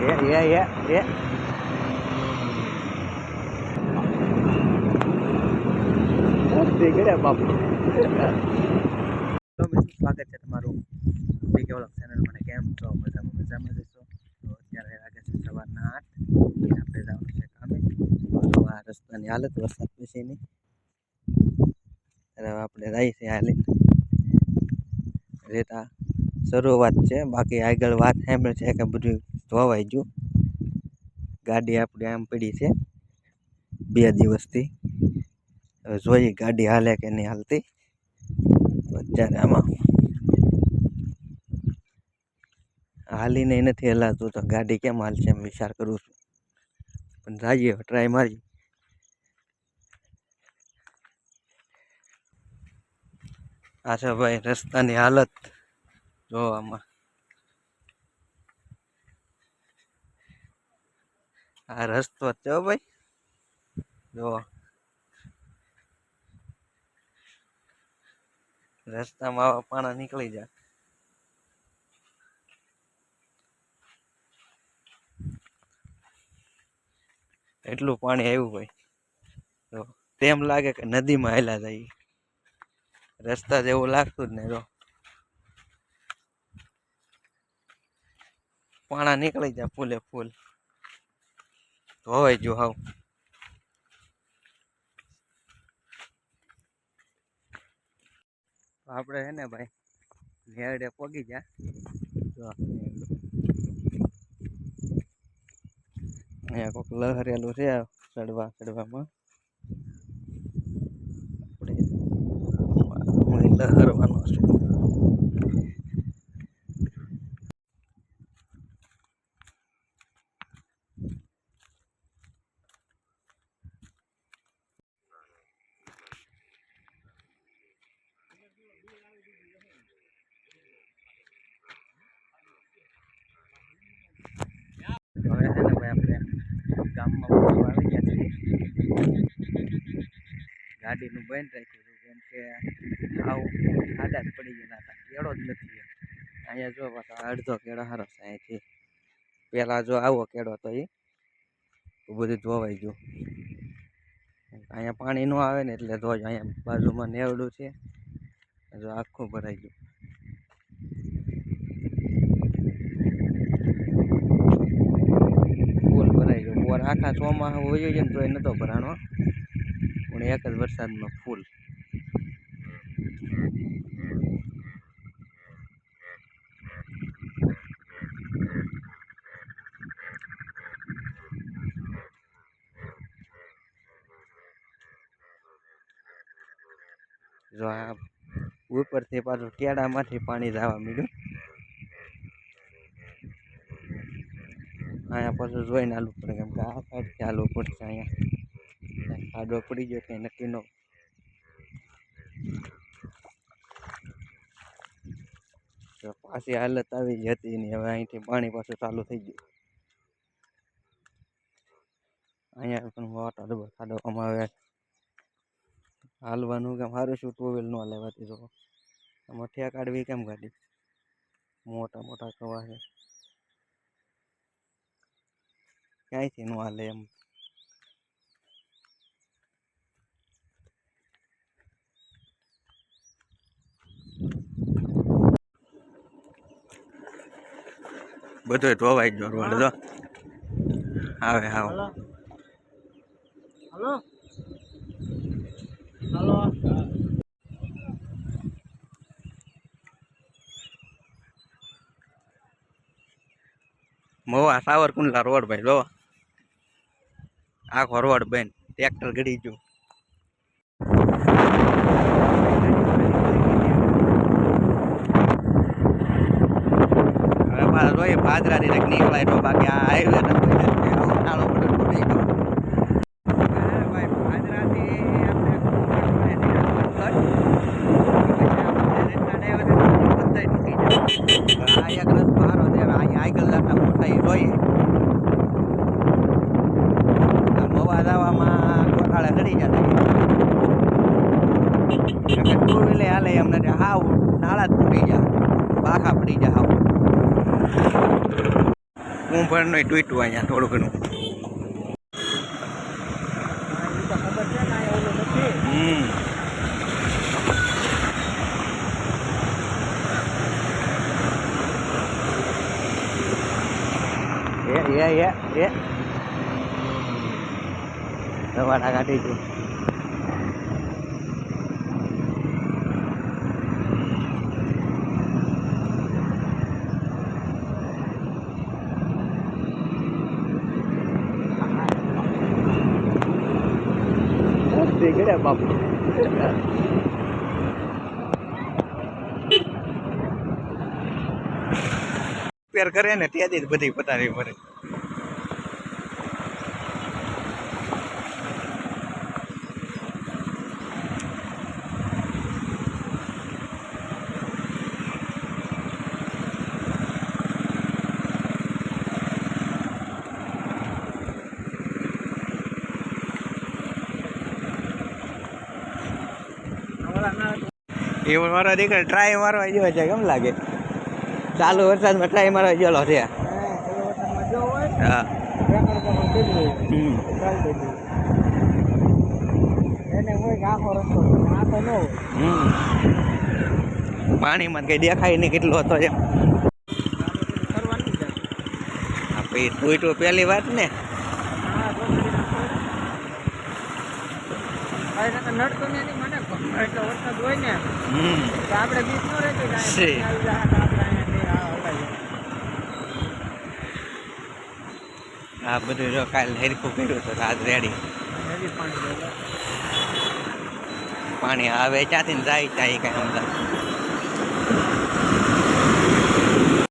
એ એ એ એ મસ્તી કરે બાપુ તો મિત્રો સ્વાગત છે તમારું બીકે વ્લોગ ચેનલ મને કેમ છો મજામાં મજામાં જશો તો અત્યારે વાગે છે સવારના આઠ આપણે જવાનું છે કામે તો આ રસ્તાની હાલત વરસાદ પછીની ત્યારે હવે આપણે જઈએ છીએ હાલી રેતા શરૂઆત છે બાકી આગળ વાત સાંભળે છે કે બધું ધોવાઈ ગયું ગાડી આપણી આમ પડી છે. બે દિવસથી. હવે જોઈએ ગાડી હાલે કે નહીં હાલતી. અત્યારે આમાં હાલીને નથી હલાતું. તો ગાડી કેમ હાલશે એમ વિચાર કરું છું. પણ જઈએ ટ્રાય મારી આશાભાઈ ભાઈ રસ્તાની હાલત જો આ રસ્તો છે ભાઈ. જો રસ્તામાં પાણા નીકળી જાય. એટલું પાણી આવ્યું ભાઈ તો તેમ લાગે કે નદીમાં હેલા જઈએ રસ્તા જેવું લાગતું જ નહીં જો પાણા નીકળી જાય ફૂલે ફૂલ. ધોવાઈ જો હાવ આપણે હે ને ભાઈ નેરડે પોગી ગયા જો અહીંયા કોઈક લહરેલું છે ચડવા ચડવામાં આપણે લહરવાનો છે હવે છે ને ભાઈ આપણે ગામમાં ફરવા આવી ગયા છીએ ગાડીનું બંધ રાખ્યું કેમ કે આવું જ પડી ગયા હતા, કેળો જ નથી અહીંયા જો પાછા અડધો કેળો સારો છે અહીંથી. પહેલાં જો આવો કેળો તો એ બધું ધોવાઈ ગયું. અહીંયા પાણી ન આવે ને એટલે ધોજો અહીંયા બાજુમાં નેવડું છે. જો આખું ભરાઈ ગયું. ફૂલ ભરાઈ ગયો. બોર આખા ચોમાસા હોય ને તો એ નતો ભરાણો. પણ એક જ વરસાદમાં ફૂલ. જો આ ઉપરથી પાછું કેળામાંથી પાણી જવા મળ્યું અહીંયા પાછું જોઈને આલું પડે, કેમ કે આ સાઈડથી હાલવું પડશે અહીંયા. ખાડો પડી ગયો કંઈ નક્કી ન પાછી હાલત આવી ગઈ હતી ને હવે અહીંથી પાણી પાછું ચાલુ થઈ ગયું. અહીંયા પણ મોટા ડબ્બો ખાડો અમારે હાલવાનું કેમ સારું શું ટુ વ્હીલ ન લેવાતી તો. મઠિયા કાઢવી કેમ કાઢી મોટા મોટા કવા છે ક્યાંયથી ન હાલે એમ? બધું ધોવાઈ ગયો રોડ તો આવે આવો. Hello. Hello. Mova Savarkundla road ભાઈ જો. આખો રોડ બેન ટ્રેક્ટર ગડી ગયું. પાછા જોઈએ પાદરાથી તક નીકળાય તો બાકી આ હાઈવે ઉનાળો બધો તૂટી ગયો એક રસ્તો સારો છે અહીંયા આગળ જતા મોટા જોઈએ મવા જવામાં ગોઠાળે ચડી જતા ટુ વ્હીલે હાલે એમ હાવ નાળા જ તૂટી જાય બાખા પડી જાય હાવ કુંભ ડમ્પરનું તૂટ્યું અહીંયા થોડું ઘણું એ તો ખબર છે ને આ ઓલું કરે બાપુ. પેર કરે ને ત્યાંથી જ બધી પતાવી પડે ઓલા ના એ મારો દીકરો ટ્રાય મારવા જેવો છે કેમ લાગે? ચાલુ વરસાદમાં ટ્રાય મારવા જેલો છે. હે, પાણીમાં કઈ દેખાય નહીં કેટલો હતો એમ. કરવાની છે. આ પછી તૂટ્યું પહેલી વાત ને હા તો કરી નાખો. ભાઈ નકર નડતું નહીં મને એટલો વરસાદ હોય ને તો આપણે બીજ ન રહેતી ને છે. અહીંયા આવી જાય તો આપણે અહીંયા આ બધું જો કાલ હેરખું કર્યું હતું આજ રેડી. પાણી આવે ક્યાંથી જાય ત્યાં કઈ સમજાય